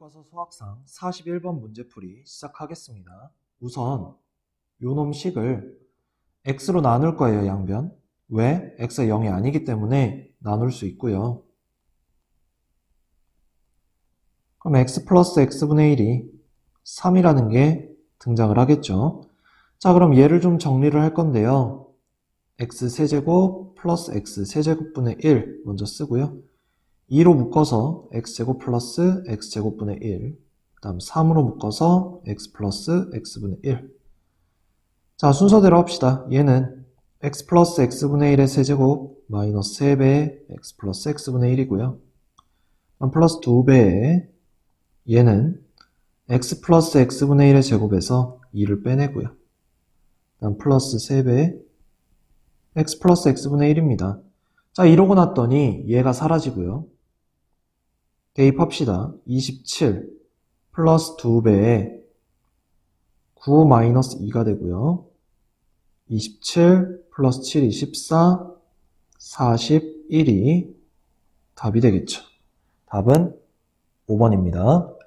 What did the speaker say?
교과서 수학상 41번 문제풀이 시작하겠습니다. 우선 요놈 식을 x로 나눌 거예요, 양변. 왜? x가 0이 아니기 때문에 나눌 수 있고요. 그럼 x 플러스 x분의 1이 3이라는 게 등장을 하겠죠. 자, 그럼 얘를 좀 정리를 할 건데요. x 세제곱 플러스 x 세제곱분의 1 먼저 쓰고요. 2로 묶어서 x제곱 플러스 x제곱분의 1, 그 다음 3으로 묶어서 x 플러스 x분의 1. 자, 순서대로 합시다. 얘는 x 플러스 x분의 1의 세제곱 마이너스 3배의 x 플러스 x분의 1이고요. 그럼 플러스 2배의 얘는 x 플러스 x분의 1의 제곱에서 2를 빼내고요. 그다음 플러스 3배의 x 플러스 x분의 1입니다. 자, 이러고 났더니 얘가 사라지고요. 대입합시다. 27 플러스 2배에 9 마이너스 2가 되고요. 27 플러스 7, 24, 41이 답이 되겠죠. 답은 5번입니다.